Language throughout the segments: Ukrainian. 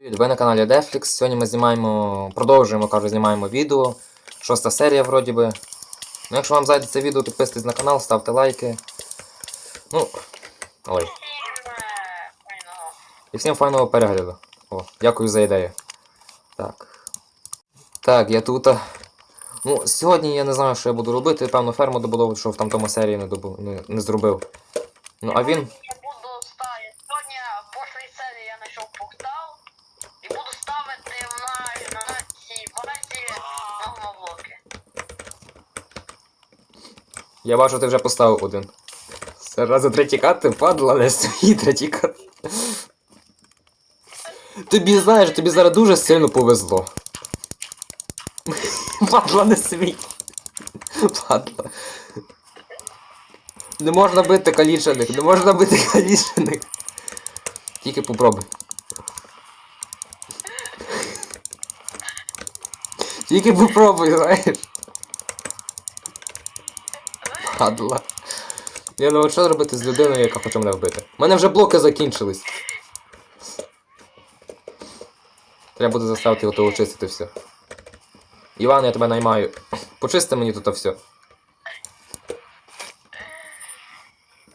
Ви на каналі Deflix. Сьогодні ми знімаємо, продовжуємо, кажу, знімаємо відео. Шоста серія, вроді би. Ну, якщо вам зайде це відео, підписуйтесь на канал, ставте лайки. Ну. Ой. І всім файного перегляду. О, дякую за ідею. Так. Так, я тут. Ну, сьогодні я не знаю, що я буду робити. Певно, ферму добудовувати, що в там тому серії не, добу... не, не зробив. Ну, а він. Я буду. Сьогодні в серії я знайшов портал буду ставити на, цій базі магмоблоки. Я бачу, ти вже поставив один. Разу третій кат, ти падла, не свої третій кат. Тобі знаєш, тобі зараз дуже сильно повезло. Падла не свій. Падла. Не можна бити калічених, не можна бити калічених. Тільки попробуй. Тільки попробуй, знаєш. Падла. Я ну що робити з людиною, яка хоче мене вбити? У мене вже блоки закінчились. Треба буде заставити його того чистити все. Іван, я тебе наймаю. Почисти мені тут все.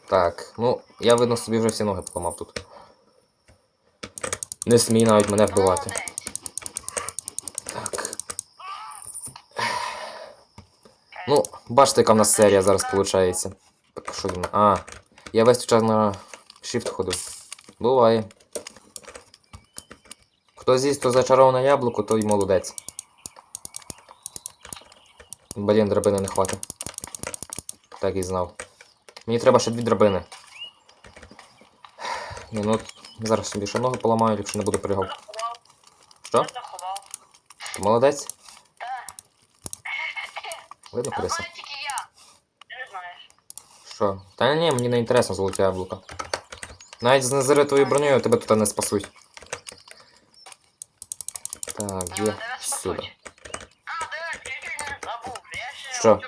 Так, ну, я видно собі вже всі ноги поламав тут. Не смій навіть мене вбивати. Так. Ну, бачите, яка в нас серія зараз виходить. Що він? А, я весь час на shift ходив. Буває. Хто з'їсть то зачароване яблуко, той молодець. Блін, драбини не хватить. Так і знав. Мені треба ще дві драбини. Ні, ну зараз собі ще ноги поламаю, якщо не буду пригав. Заховав. Що? Ти молодець? Видно, А Криса? знаю тільки я. Ти не знаєш. Що? Та ні, мені не інтересно золоті яблука. Навіть з незаритою бронею тебе тут не спасуть. Так, де? тебе Сюди. Що?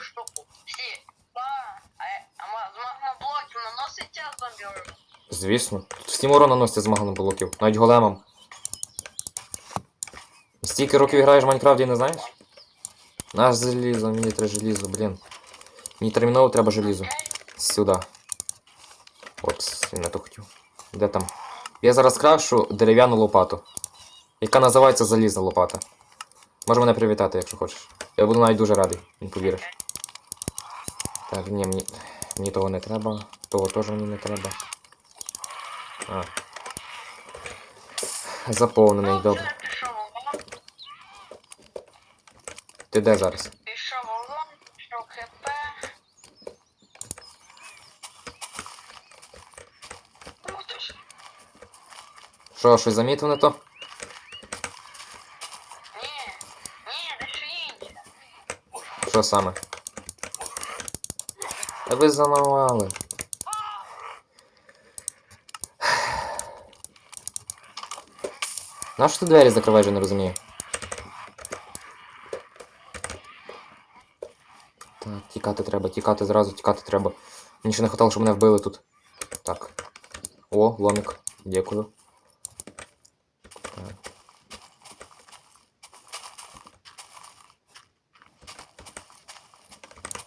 Звісно. Тут всім урон наноситься з маганом блоків, навіть големам. Стільки років граєш в Майнкрафт і не знаєш? Наш залізо, мені треба желізо, блін. Мені терміново треба желізо. Сюди. Опс, я не то хотів. Де там? Я зараз крашу дерев'яну лопату. Яка називається залізна лопата. Може мене привітати, якщо хочеш. Я буду навіть дуже радий, не повіриш. Так, ні, мені, мені того не треба. Того теж мені не треба. А. Заповнений, Ну, добре. Ти де зараз? пішов урон, пішов хп. Ух ти ж. Що, щось замітив не то? Що саме? Та ви замовали. Нащо ти двері закриваєш, я не розумію. Так, тікати треба, тікати зразу, тікати треба. Мені ще не хотіло, щоб мене вбили тут. Так. О, ломик. Дякую. Так.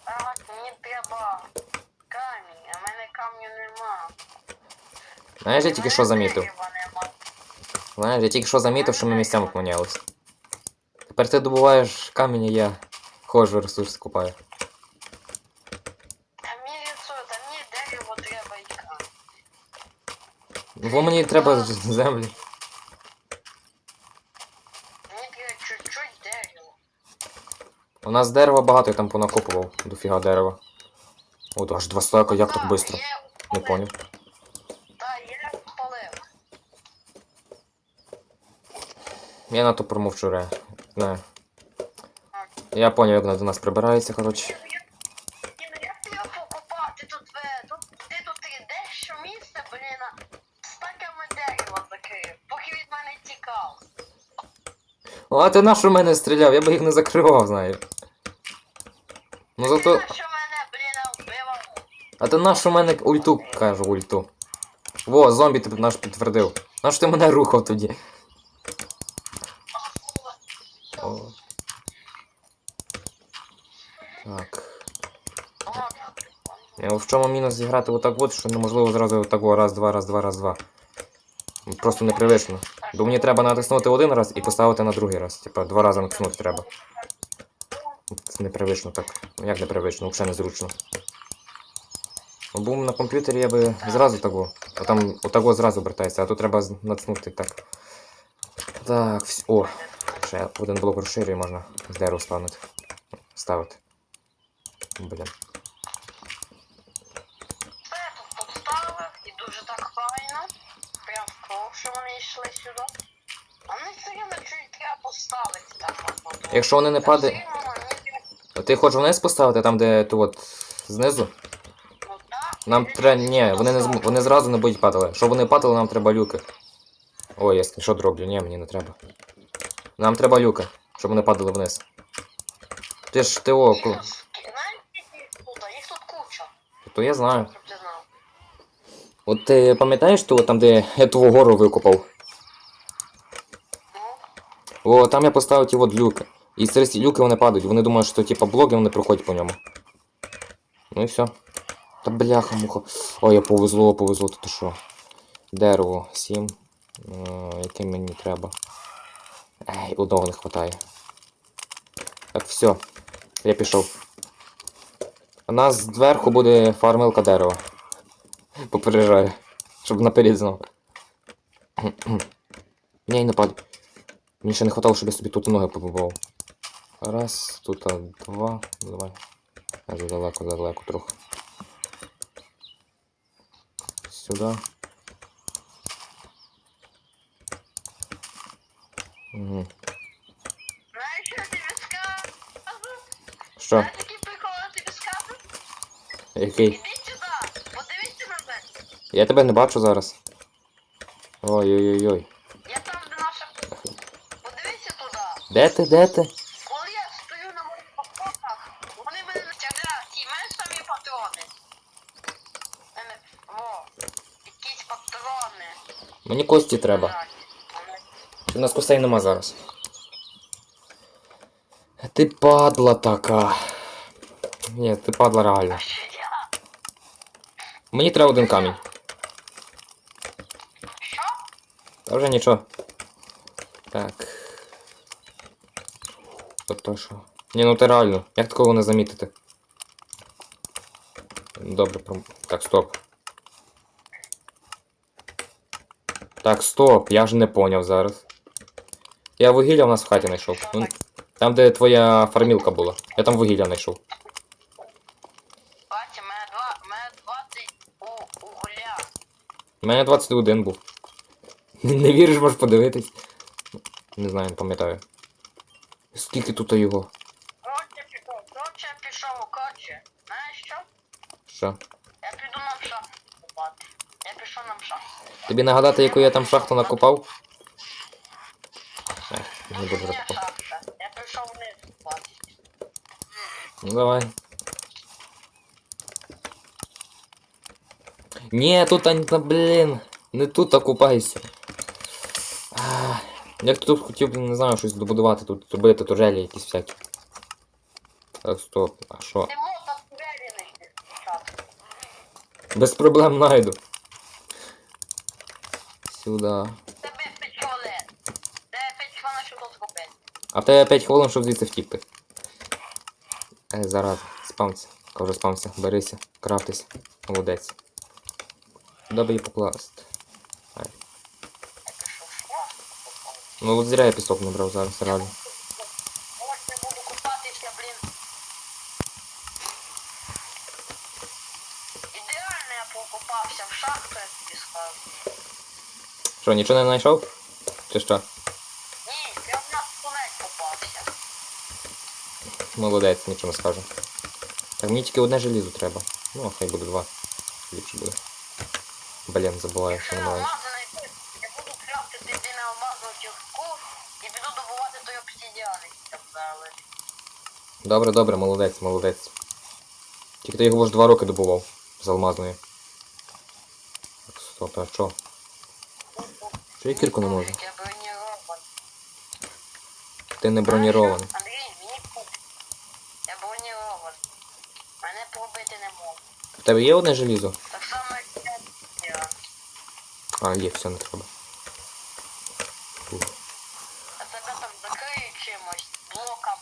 Так, мені треба камінь, а в мене камню нема. Знаєш, я тільки що замітив. Знаєш, я тільки що замітив, що ми місцями помінялися. Тепер ти добуваєш камінь, а я ходжу, ресурси купаю. І. Бо мені треба землі. У нас дерева багато, я там понакопував. Дофіга дерева. От аж два стака, як так Та, швидко? Не поняв. Та, є спалив. Я на то промовчу ре. Знаю. Я поняв, як вона до нас прибирається, коротше. Ну а ти на що в мене стріляв? Я би їх не закривав, знаєш. Ну зато. Ти на що мене, блін, вбивав? А ти на що в мене ульту кажу ульту. Во, зомбі ти наш підтвердив. На що ти мене рухав тоді? О. Так. Е, В чому мінус зіграти отак от, що неможливо зразу отако раз, два, раз, два, раз, два. Просто непривично. Бо мені треба натиснути один раз і поставити на другий раз. Типа два рази натиснути треба. Це непривично так. Ну, Як непривично, взагалі незручно. Бо на комп'ютері я би зразу тако. А там отако зразу обертається, а тут треба натиснути так. Так, вс... О, ще один блок розширює, можна з ставити. Ставити. Блін. Все тут дуже так файно. Прям в кров, що вони йшли сюди. А вони все рівно чуть треба поставити так. от. Якщо вони не Та падають. все рівно вони Ти хочеш вниз поставити, там, де то от знизу? Ну так. Нам треба. Ні, вони не зм... вони зразу не будуть падали. Щоб вони падали, нам треба люки. Ой, я скріншот роблю, ні, мені не треба. Нам треба люки, щоб вони падали вниз. Ти ж ти о, ку- тут ски- Знаєш, скільки їх тут? Їх тут куча, то я знаю. От ти пам'ятаєш ту, там, де я ту гору викопав? О, там я поставив ті от люки. І через ці люки вони падають. Вони думають, що типа блоки вони проходять по ньому. Ну і все. Та бляха муха. Ой, я повезло, повезло, то що. Дерево 7. Яке мені треба. Ей, одного не вистачає. Так, все. Я пішов. У нас зверху буде фармилка дерева. Попереджаю. Щоб наперед знав. Ні, не падай. Мені ще не хватало, щоб я собі тут ноги побував. Раз, тут а, два. Ну, Давай. А задалеко, задалеко трохи. Сюди. Угу. Знаєш, що скажу? Що? Який прикол я тобі скажу? Який? Іди сюди, подивися на мене. Я тебе не бачу зараз. Ой-ой-ой-ой. Я там, де наша... Подивися туди. Де ти, де ти? Коли я стою на моїх вони мене натягають. Ті, мене самі патрони. Мене... О, якісь патрони. Мені кості треба. У нас костей нема зараз. Ти падла така. Ні, ти падла реально. Мені треба один камінь. Що? Та вже нічого. Так. Тобто що? Ні, ну ти реально. Як такого не замітити? Добре, пром... Так, стоп. Так, стоп, я ж не поняв зараз. Я вугілля в нас в хаті знайшов. Ну, Там, де твоя фармілка була. Я там вугілля знайшов. Бачите, мене два, мене 20 у, угля. У мене 21 був. Не віриш, можеш подивитись. Не знаю, не пам'ятаю. Скільки тут його? Коротше пішов, коротше я пішов, коротше. Знаєш що? Що? Я піду нам шахту купати. Я пішов нам шахту. Тобі нагадати, яку я там шахту накопав? Не буду Ні, закопав. Я пішов вниз купати. Ну давай. Ні, тут та, блін. Не тут окупайся. Як тут хотів, не знаю, щось добудувати, тут зробити турелі якісь всякі. Так, стоп, а що? Без проблем найду. Сюди. Тебе 5 хвилин. Тебе 5 хвилин, щоб тут зробити. А в тебе 5 хвилин, щоб звідси втікти. Е, зараз, спамся. Кажу, спамся, берися, крафтися. Молодець. Куди би її покласти? Ну от зря я пісок не брав зараз, реально. Ось я буду купатися, блін. Ідеально я покупався в шахту, я тобі скажу. Що, нічого не знайшов? Чи що? Ні, я в нас тунель попався. Молодець, нічого не скажу. Так, мені тільки одне желізо треба. Ну, а хай буде два. Ліпше буде. Блін, забуваю, що Якщо на немає. Добре, добре, молодець, молодець. Тільки ти його ж два роки добував з алмазною. Так, стоп, а що? Що я кірку не можу? Ти не бронірований. Андрій, мені купить. Я бронірований. Мене пробити не можу. В тебе є одне желізо? Так само, як я. А, є, все, не треба. А тебе там закриють чимось,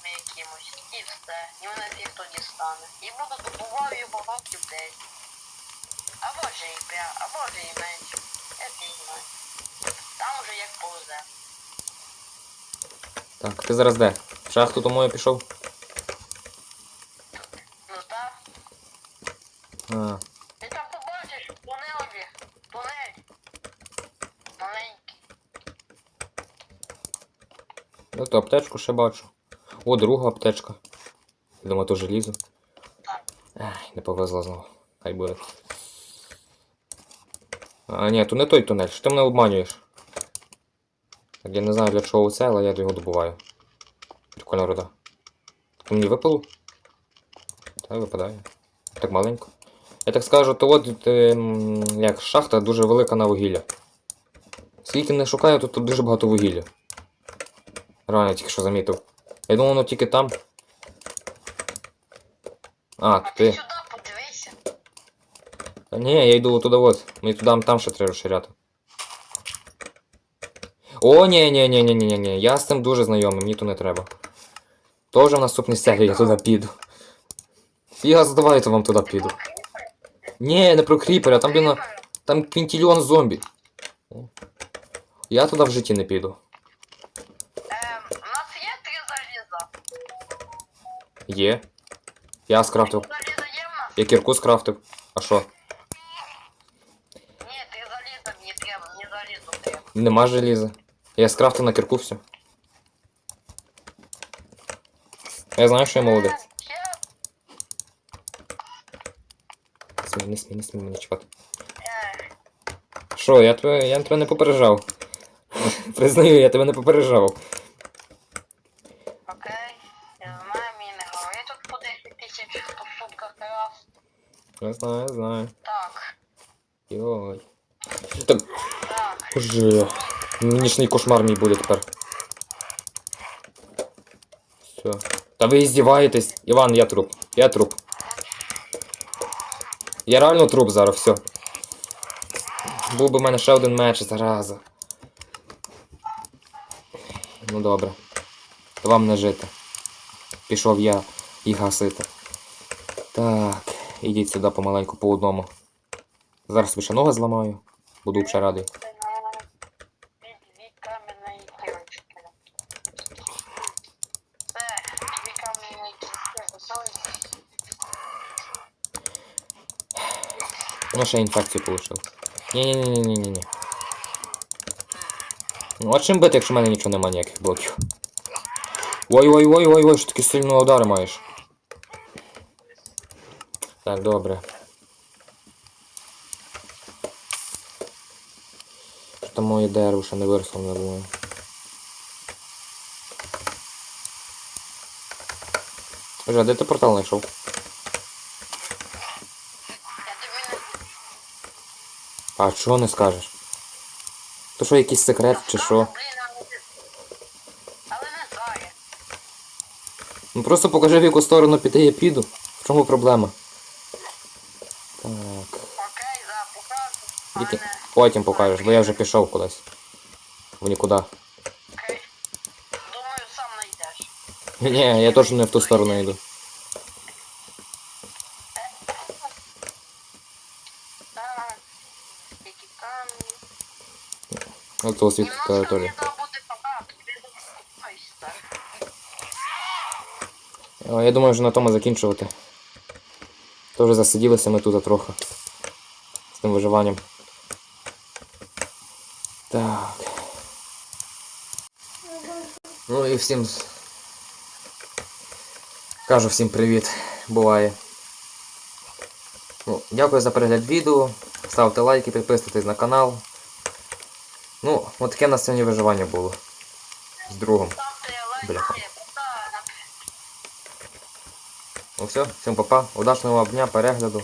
блоками якимось, і все. І мене всіх тоді стане. І буду добувати його років 10. А може і 5, а може і менше. Я знаю. Там уже як повзе. Так, ти зараз де? В шахту тому я пішов? Ну так. А, Ти там побачиш тунель, є. тунель. Маленький. ну то аптечку ще бачу. О, друга аптечка. Я думаю, то желізо. Ай, не повезло знову. Хай буде. А, ні, то не той тунель, що ти мене обманюєш? Так, я не знаю для чого це, але я його добуваю. Прикольна. Так мені випало? Так, випадає. Так маленько. Я так скажу, то от е, як шахта дуже велика на вугілля. Скільки не шукаю, тут, тут дуже багато вугілля. Реально, тільки що замітив. Я думав, воно тільки там. А, А ти. Та ні, я йду туди от. Мені туди там ще треба розширяти. О, ні, ні, ні, ні, ні, ні, ні. Я з цим дуже знайомий, мені то не треба. Тоже в наступній серії я туди піду. Фіга здавайте вам туди піду. Ні, не про кріпера, там, блін, там квінтільйон зомбі. Я туди в житті не піду. Ем, у нас є три заліза. Є. Я скрафтив. Я кірку скрафтив. А що? Ні, три заліза мені треба, мені залізу треба. Нема желіза. Я скрафтив на кірку все. Я знаю, що я молодець. Смій, не смій, не смій мене чіпати. Що, я тебе, я тебе не попереджав. Признаю, я тебе не попереджав. Окей, я знаю, мені не говори тут по 10 тисяч по сутках раз. Я знаю, я знаю. Так, Йой. Так, так. боже. Нічний кошмар мій буде тепер. Все. Та ви іздіваєтесь. Іван, я труп. Я труп. Я реально труп зараз, все. Був би в мене ще один меч, зараза. Ну добре. Вам не жити. Пішов я їх гасити. Так, ідіть сюди помаленьку по одному. Зараз собі ще ноги зламаю. Буду вже радий. Ну, ще інфекцію получив. Ні-ні-ні-ні-ні-ні. Ну, а чим бити, якщо в мене нічого нема ніяких блоків? Ой-ой-ой-ой-ой, що такі сильні удари маєш. Так, добре. Що там моє дерево ще не виросло, не думаю. Вже, де ти портал знайшов? А чого не скажеш? То що якийсь секрет чи що? Ну просто покажи в яку сторону піти, я піду. В чому проблема? потім покажеш, бо я вже пішов кудись. В нікуди. Окей. Думаю, сам знайдеш. Ні, я точно не в ту сторону йду. Так. Які камні. От того світ Немножко території. мені треба буде багато, ти заспокойся, так. А, Я думаю, вже на тому закінчувати. Тоже засиділися ми тут трохи. З тим виживанням. Ну і всім. Кажу всім привіт. Буває. Ну, дякую за перегляд відео. Ставте лайки, підписуйтесь на канал. Ну, от таке в нас сьогодні виживання було. З другом. Бляха. Ну все, всім па-па, удачного дня, перегляду.